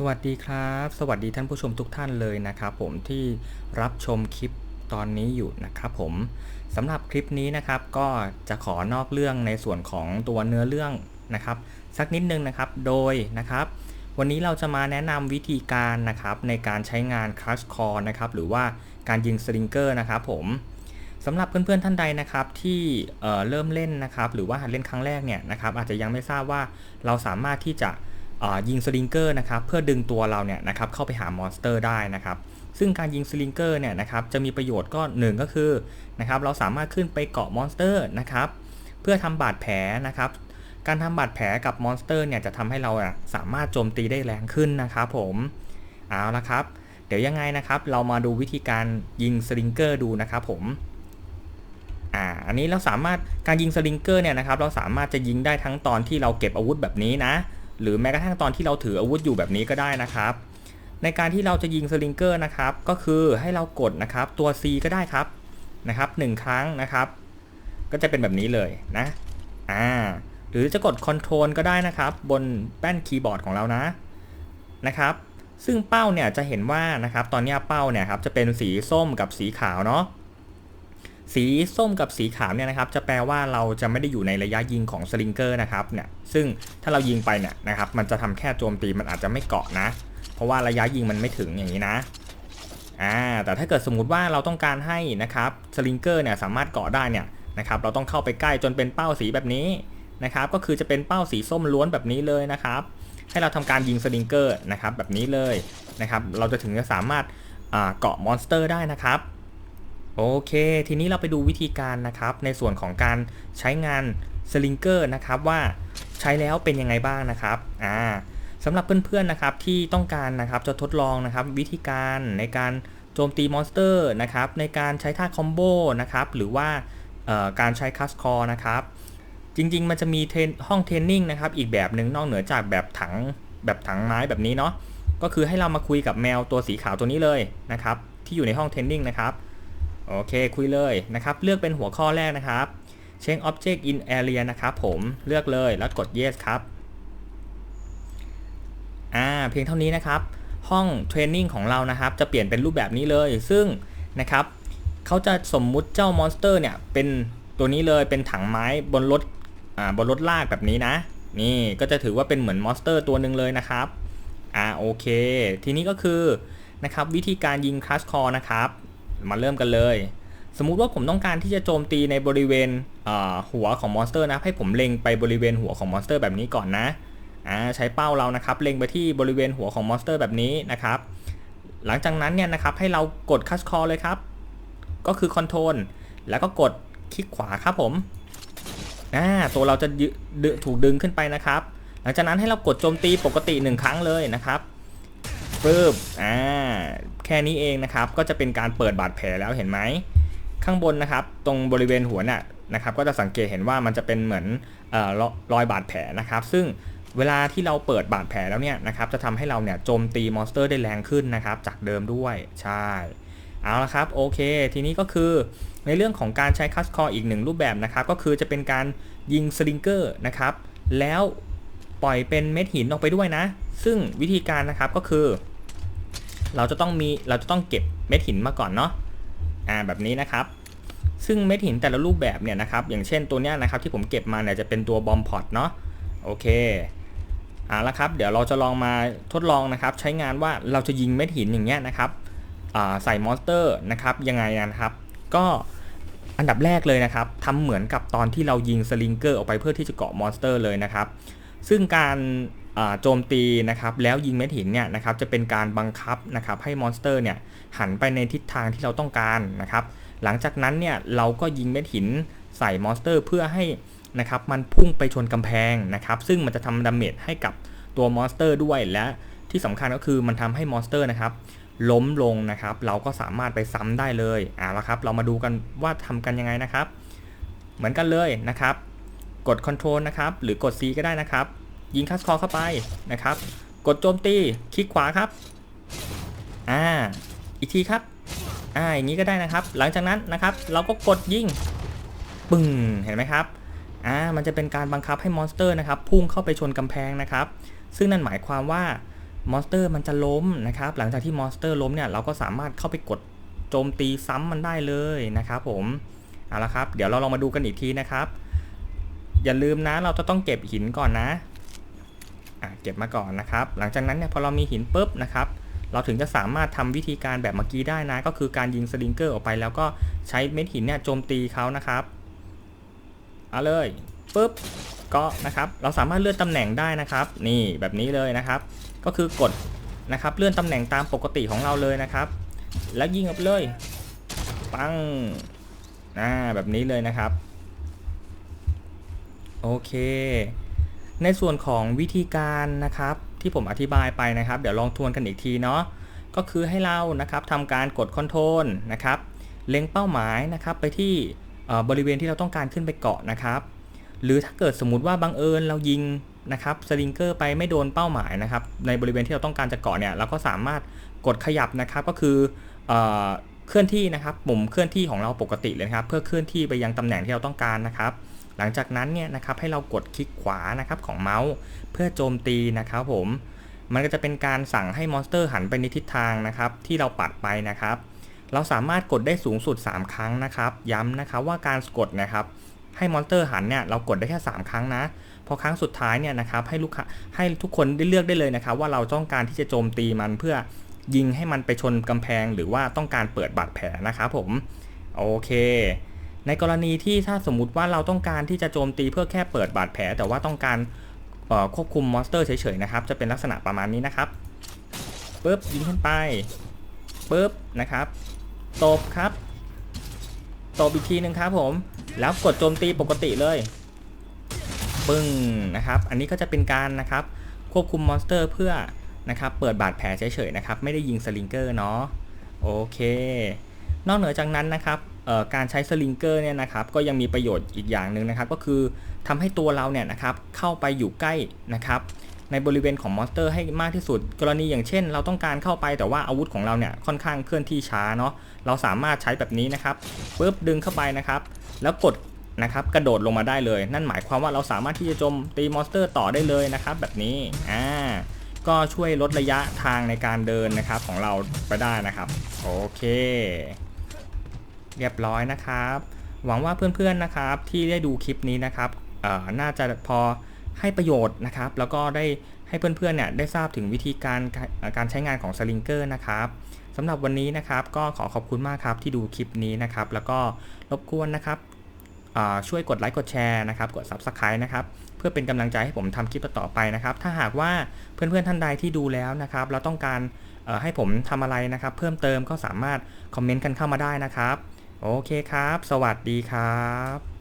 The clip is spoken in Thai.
สวัสดีครับ สวัสดีท่านผู้ชมทุกท่านเลยนะครับผมที่รับชมคลิปตอนนี้อยู่นะครับผมสำหรับคลิปนี้นะครับก็จะขอนอกเรื่องในส่วนของตัวเนื้อเรื่องนะครับ สักนิดนึงนะครับโดยนะครับ วันนี้เราจะมาแนะนำวิธีการนะครับในการใช้งาน Crush Core นะครับหรือว่าการยิงสลิงเกอร์นะครับผมสำหรับเพื่อนๆท่านใดนะครับที่เเริ่มเล่นนะครับหรือว่าหัดเล่นครั้งแรกเนี่ยนะครับอาจจะยังไม่ทราบว่าเราสามารถที่จะ ยิงสลิงเกอร์นะครับเพื่อดึงตัวเราเนี่ยนะครับเข้าไปหามอนสเตอร์ได้นะครับซึ่งการยิงสลิงเกอร์เนี่ยนะครับจะมีประโยชน์ก็หนึ่งก็คือนะครับเราสามารถขึ้นไปเกาะมอนสเตอร์นะครับเพื่อทำบาดแผลนะครับการทำบาดแผลกับมอนสเตอร์เนี่ยจะทำให้เราสามารถโจมตีได้แรงขึ้นนะครับผมเอาละครับ เดี๋ยวยังไงนะครับเรามาดูวิธีการยิงสลิงเกอร์ดูนะครับผมอ่าอันนี้เราสามารถการยิงสลิงเกอร์เนี่ยนะครับเราสามารถจะยิงได้ทั้งตอนที่เราเก็บอาวุธแบบนี้นะ หรือแม้กระทั่งตอนที่เราถืออาวุธอยู่แบบนี้ก็ได้นะครับ ในการที่เราจะยิงสลิงเกอร์นะครับ ก็คือให้เรากดนะครับตัว C ก็ได้ครับนะครับหนึ่งครั้งนะครับ ก็จะเป็นแบบนี้เลยนะอ่าหรือจะกด Ctrl ก็ได้นะครับ บนแป้นคีย์บอร์ดของเรานะนะครับ ซึ่งเป้าเนี่ยจะเห็นว่านะครับตอนนี้เป้าเนี่ยครับจะเป็นสีส้มกับสีขาวเนาะ สีส้มกับสีขาวเนี่ยนะครับจะแปลว่าเราจะไม่ได้อยู่ในระยะยิงของสลิงเกอร์นะครับเนี่ยซึ่งถ้าเรายิงไปเนี่ยนะครับมันจะทำแค่โจมตีมันอาจจะไม่เกาะนะ เพราะว่าระยะยิงมันไม่ถึงอย่างนี้นะอ่าแต่ถ้าเกิดสมมุติว่าเราต้องการให้นะครับสลิงเกอร์เนี่ยสามารถเกาะได้เนี่ยนะครับเราต้องเข้าไปใกล้จนเป็นเป้าสีแบบนี้นะครับก็คือจะเป็นเป้าสีส้มล้วนแบบนี้เลยนะครับให้เราทำการยิงสลิงเกอร์นะครับแบบนี้เลยนะครับเราจะถึงจะสามารถเกาะมอนสเตอร์ได้นะครับ โอเค ทีนี้เราไปดูวิธีการนะครับ ในส่วนของการใช้งานสลิงเกอร์นะครับว่าใช้แล้วเป็นยังไงบ้างนะครับอ่าสำหรับเพื่อนๆนะครับที่ต้องการนะครับจะทดลองนะครับวิธีการในการโจมตีมอนสเตอร์นะครับในการใช้ท่าคอมโบนะครับหรือว่าการใช้คัสคอร์นะครับจริงๆ มันจะมีห้องเทรนนิ่งนะครับอีกแบบหนึ่งนอกเหนือจากแบบถังแบบถังไม้แบบนี้เนาะก็คือให้เรามาคุยกับแมวตัวสีขาวตัวนี้เลยนะครับที่อยู่ในห้องเทรนนิ่งนะครับ โอเคคุยเลยนะครับ เลือกเป็นหัวข้อแรกนะครับ change object in area นะครับผมเลือกเลยแล้วกด yes ครับอ่าเพียงเท่านี้นะครับ ห้องเทรนนิ่งของเรานะครับ จะเปลี่ยนเป็นรูปแบบนี้เลย ซึ่งนะครับเขาจะสมมุติเจ้ามอนสเตอร์เนี่ยเป็นตัวนี้เลยเป็นถังไม้บนรถอ่าบนรถลากแบบนี้นะ นี่ก็จะถือว่าเป็นเหมือนมอนสเตอร์ตัวหนึ่งเลยนะครับอ่าโอเค ทีนี้ก็คือนะครับวิธีการยิงคลัชคอร์นะครับ มาเริ่มกันเลย สมมุติว่าผมต้องการที่จะโจมตีในบริเวณหัวของมอนสเตอร์นะให้ผมเล็งไปบริเวณหัวของมอนสเตอร์แบบนี้ก่อนนะใช้เป้าเรานะครับเล็งไปที่บริเวณหัวของมอนสเตอร์แบบนี้นะครับหลังจากนั้นเนี่ยนะครับให้เรากดคัชคอเลยครับ ก็คือคอนโทรลแล้วก็กดคลิกขวาครับผมตัวเราจะถูกดึงขึ้นไปนะครับ หลังจากนั้นให้เรากดโจมตีปกติ 1 ครั้งเลยนะครับปึ๊บอ่า แค่นี้เองนะครับ ก็จะเป็นการเปิดบาดแผลแล้วเห็นไหม ข้างบนนะครับ ตรงบริเวณหัวน่ะนะครับ ก็จะสังเกตเห็นว่ามันจะเป็นเหมือนออรอยบาดแผลนะครับ ซึ่งเวลาที่เราเปิดบาดแผลแล้วเนี่ยนะครับ จะทำให้เราเนี่ยโจมตีมอนสเตอร์ได้แรงขึ้นนะครับ จากเดิมด้วย ใช่ เอาละครับ โอเค ทีนี้ก็คือในเรื่องของการใช้คัสคออีกหนึ่งรูปแบบนะครับ ก็คือจะเป็นการยิงสลิงเกอร์นะครับ แล้วปล่อยเป็นเม็ดหินออกไปด้วยนะ ซึ่งวิธีการนะครับก็คือ เราจะต้องมีเราจะต้องเก็บเม็ดหินมาก่อนเนาะอ่าแบบนี้นะครับ ซึ่งเม็ดหินแต่ละรูปแบบเนี่ยนะครับ อย่างเช่นตัวเนี้ยนะครับที่ผมเก็บมาเนี่ยจะเป็นตัวบอมพอตเนาะโอเคเอาละครับเดี๋ยวเราจะลองมาทดลองนะครับ ใช้งานว่าเราจะยิงเม็ดหินอย่างเงี้ยนะครับใส่มอนสเตอร์นะครับยังไงนะครับ ก็อันดับแรกเลยนะครับทำเหมือนกับตอนที่เรายิงสลิงเกอร์ออกไปเพื่อที่จะเกาะมอนสเตอร์เลยนะครับ ซึ่งการ โจมตีนะครับแล้วยิงเม็ดหินเนี่ยนะครับจะเป็นการบังคับนะครับให้มอนสเตอร์เนี่ยหันไปในทิศทางที่เราต้องการนะครับหลังจากนั้นเนี่ยเราก็ยิงเม็ดหินใส่มอนสเตอร์เพื่อให้นะครับมันพุ่งไปชนกำแพงนะครับซึ่งมันจะทำดาเมจให้กับตัวมอนสเตอร์ด้วยและที่สำคัญก็คือมันทำให้มอนสเตอร์นะครับล้มลงนะครับ เราก็สามารถไปซ้ำได้เลยอ่าละครับ เรามาดูกันว่าทำกันยังไงนะครับ เหมือนกันเลยนะครับ กด Ctrl นะครับ หรือกด C ก็ได้นะครับ ยิงคัสคอเข้าไปนะครับ กดโจมตีคลิกขวาครับ อ่า อีกทีครับ อ่าอย่างนี้ก็ได้นะครับ หลังจากนั้นนะครับ เราก็กดยิงปึ้งเห็นไหมครับ อ่า มันจะเป็นการบังคับให้มอนสเตอร์นะครับ พุ่งเข้าไปชนกำแพงนะครับ ซึ่งนั่นหมายความว่ามอนสเตอร์มันจะล้มนะครับ หลังจากที่มอนสเตอร์ล้มเนี่ย เราก็สามารถเข้าไปกดโจมตีซ้ำมันได้เลยนะครับผม เอาละครับ เดี๋ยวเราลองมาดูกันอีกทีนะครับ อย่าลืมนะ เราจะต้องเก็บหินก่อนนะอะ เก็บมาก่อนนะครับ หลังจากนั้นเนี่ยพอเรามีหินปุ๊บนะครับ เราถึงจะสามารถทำวิธีการแบบเมื่อกี้ได้นะ ก็คือการยิงสลิงเกอร์ออกไป แล้วก็ใช้เม็ดหินเนี่ยโจมตีเขานะครับ เอาเลยปุ๊บก็นะครับเราสามารถเลื่อนตำแหน่งได้นะครับ นี่แบบนี้เลยนะครับ ก็คือกดนะครับเลื่อนตำแหน่งตามปกติของเราเลยนะครับ แล้วยิงออกไปเลยปังอ่าแบบนี้เลยนะครับ โอเค ในส่วนของวิธีการนะครับที่ผมอธิบายไปนะครับ เดี๋ยวลองทวนกันอีกทีเนาะก็คือให้เรานะครับทำการกดคอนโทรลนะครับเล็งเป้าหมายนะครับไปที่บริเวณที่เราต้องการขึ้นไปเกาะนะครับ หรือถ้าเกิดสมมติว่าบังเอิญเรายิงนะครับสลิงเกอร์ไปไม่โดนเป้าหมายนะครับ ในบริเวณที่เราต้องการจะเกาะเนี่ยเราก็สามารถกดขยับนะครับก็คือเอเคลื่อนที่นะครับปุ่มเคลื่อนที่ของเราปกติเลยครับ เพื่อเคลื่อนที่ไปยังตำแหน่งที่เราต้องการนะครับ หลังจากนั้นเนี่ยนะครับให้เรากดคลิกขวานะครับของเมาส์เพื่อโจมตีนะครับผมมันก็จะเป็นการสั่งให้มอนสเตอร์หันไปในทิศทางนะครับที่เราปัดไปนะครับ เราสามารถกดได้สูงสุด 3 ครั้งนะครับ ย้ำนะครับว่าการกดนะครับให้มอนสเตอร์หันเนี่ยเรากดได้แค่ 3 ครั้งนะพอครั้งสุดท้ายเนี่ยนะครับให้ลูกค้าให้ทุกคนได้เลือกได้เลยนะครับ ว่าเราต้องการที่จะโจมตีมันเพื่อยิงให้มันไปชนกำแพง หรือว่าต้องการเปิดบาดแผลนะครับผมโอเค ในกรณีที่ถ้าสมมุติว่าเราต้องการที่จะโจมตีเพื่อแค่เปิดบาดแผล แต่ว่าต้องการควบคุมมอนสเตอร์เฉยๆนะครับ จะเป็นลักษณะประมาณนี้นะครับปุ๊บยิงขึ้นไปปุ๊บนะครับตบครับตบอีกทีหนึ่งครับผม แล้วกดโจมตีปกติเลยปึ้งนะครับ อันนี้ก็จะเป็นการนะครับ ควบคุมมอนสเตอร์เพื่อนะครับ เปิดบาดแผลเฉยๆนะครับ ไม่ได้ยิงสลิงเกอร์เนาะโอเค นอกเหนือจากนั้นนะครับ การใช้สลิงเกอร์เนี่ยนะครับก็ยังมีประโยชน์อีกอย่างหนึ่งนะครับ ก็คือทำให้ตัวเราเนี่ยนะครับเข้าไปอยู่ใกล้นะครับในบริเวณของมอนสเตอร์ให้มากที่สุด กรณีอย่างเช่น เราต้องการเข้าไปแต่ว่าอาวุธของเราเนี่ยค่อนข้างเคลื่อนที่ช้าเนาะเราสามารถใช้แบบนี้นะครับปุ๊บดึงเข้าไปนะครับแล้วกดนะครับกระโดดลงมาได้เลย นั่นหมายความว่าเราสามารถที่จะโจมตีมอนสเตอร์ต่อได้เลยนะครับแบบนี้อ่าก็ช่วยลดระยะทางในการเดินนะครับของเราไปได้นะครับ โอเค เรียบร้อยนะครับ หวังว่าเพื่อนๆนะครับที่ได้ดูคลิปนี้นะครับน่าจะพอให้ประโยชน์นะครับ แล้วก็ได้ให้เพื่อนๆเนี่ยได้ทราบถึงวิธีการการใช้งานของสลิงเกอร์นะครับสำหรับวันนี้นะครับก็ขอขอบคุณมากครับที่ดูคลิปนี้นะครับ แล้วก็รบกวนนะครับช่วยกดไลค์กดแชร์นะครับกด Subscribe นะครับเพื่อเป็นกำลังใจให้ผมทำคลิปต่อไปนะครับ ถ้าหากว่าเพื่อนๆท่านใดที่ดูแล้วนะครับเราต้องการให้ผมทำอะไรนะครับ เพิ่มเติมก็สามารถคอมเมนต์กันเข้ามาได้นะครับ โอเคครับ สวัสดีครับ